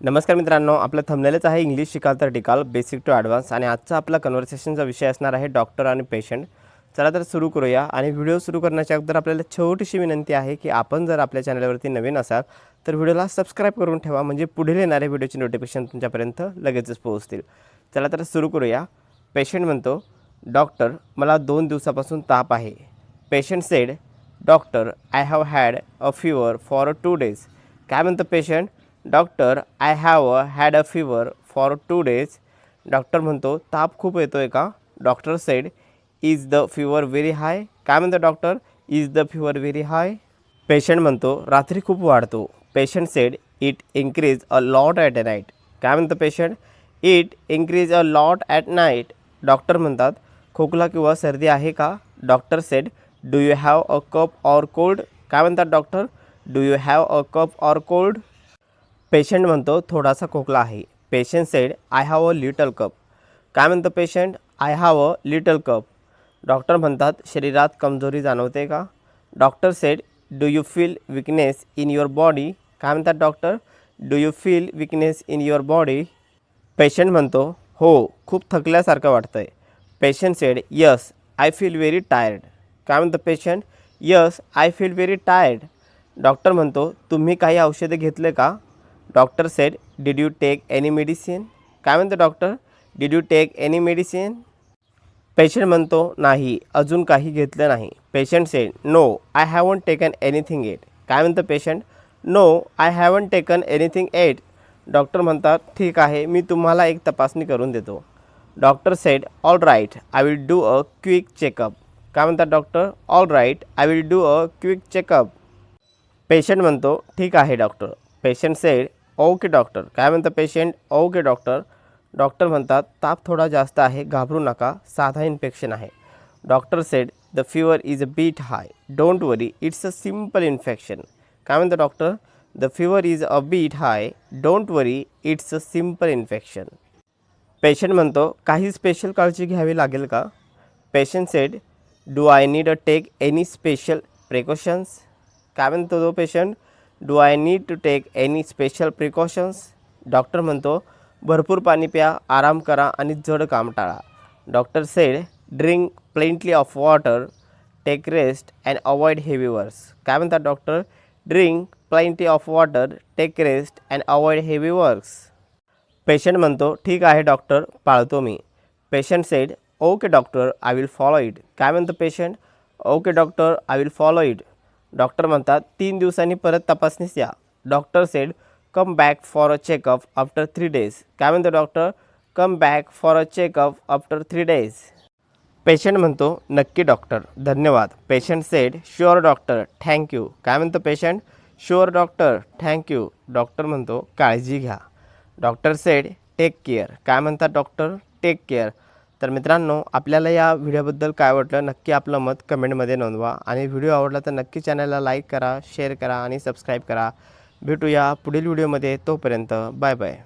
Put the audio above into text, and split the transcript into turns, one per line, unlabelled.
नमस्कार मित्रांनो आपलं थंबनेलच आहे इंग्लिश शिकाल तर टिकाल बेसिक टू ॲडव्हान्स आणि आजचा आपला कन्व्हर्सेशनचा विषय असणार आहे डॉक्टर आणि पेशंट चला तर सुरू करूया. आणि व्हिडिओ सुरू करण्याच्या अगोदर आपल्याला छोटीशी विनंती आहे की आपण जर आपल्या चॅनलवरती नवीन असाल तर व्हिडिओला सबस्क्राईब करून ठेवा. म्हणजे पुढील येणाऱ्या व्हिडिओचे नोटिफिकेशन तुमच्यापर्यंत लगेचच पोहोचतील. चला तर सुरू करूया. पेशंट म्हणतो डॉक्टर मला दोन दिवसापासून ताप आहे. Patient said doctor I have had a fever for two days काय म्हणतं patient doctor I have a had a fever for two days doctor म्हणतो ताप खूप येतो आहे का? Doctor said is the fever very high काय म्हणतो doctor? Is the fever very high patient म्हणतो रात्री खूप वाढतो. Patient said it increase a lot at a night काय म्हणतो patient it increase a lot at night doctor म्हणतात खोकला किंवा सर्दी आहे का? Doctor said do you have a cough or cold काय म्हणतात doctor? Do you have a cough or cold patient म्हणतो थोडासा खोकला आहे. Patient said I have a little cough काय म्हणतं patient? I have a little cough doctor म्हणतात शरीरात कमजोरी जाणवते का? Doctor said do you feel weakness in your body काय म्हणतात doctor? Do you feel weakness in your body patient म्हणतो हो खूप थकल्यासारखं वाटतं आहे patient said yes I feel very tired काय म्हणतं patient? Yes I feel very tired doctor म्हणतो तुम्ही काही औषधे घेतले का? Doctor said did you take any medicine काय म्हणतो doctor? Did you take any medicine patient म्हणतो नाही अजून काही घेतलं नाही. Patient said no I haven't taken anything yet काय म्हणतं patient? No I haven't taken anything yet doctor म्हणतात ठीक आहे मी तुम्हाला एक तपासणी करून देतो. Doctor said all right I will do a quick checkup काय म्हणतात doctor? All right I will do a quick checkup patient म्हणतो ठीक आहे doctor. Patient said okay doctor. काय म्हणतं पेशंट ओके डॉक्टर. डॉक्टर म्हणतात ताप थोडा जास्त आहे घाबरू नका साधा इन्फेक्शन आहे. Doctor said the fever is a bit high don't worry it's a simple infection काय म्हणतं doctor? The fever is a bit high don't worry it's a simple infection patient म्हणतो काही स्पेशल काळजी घ्यावी लागेल का? Patient said do I need a take any special precautions काय म्हणतो तो patient do I need to take any special precautions doctor म्हणतो भरपूर पाणी प्या आराम करा आणि जड काम टाळा. Doctor said drink plenty of water take rest and avoid heavy works काय म्हणतात doctor drink plenty of water take rest and avoid heavy works patient म्हणतो ठीक आहे डॉक्टर पाळतो मी. Patient said okay doctor I will follow it काय म्हणतं patient okay doctor I will follow it doctor म्हणतात तीन दिवसांनी परत तपासणीस या. Doctor said come back for a checkup after three days काय म्हणतो doctor? Come back for a checkup after three days patient म्हणतो नक्की डॉक्टर धन्यवाद. Patient said sure doctor thank you काय म्हणतो patient? Sure doctor thank you doctor म्हणतो काळजी घ्या. डॉक्टर सेड टेक केअर काय म्हणतात डॉक्टर? टेक केअर तर मित्रांनो आपल्याला या व्हिडिओबद्दल काय वाटलं नक्की आपलं मत कमेंटमध्ये नोंदवा. आणि व्हिडिओ आवडला तर नक्की चॅनलला लाईक करा शेअर करा आणि सबस्क्राईब करा. भेटूया पुढील व्हिडिओमध्ये. तोपर्यंत बाय बाय.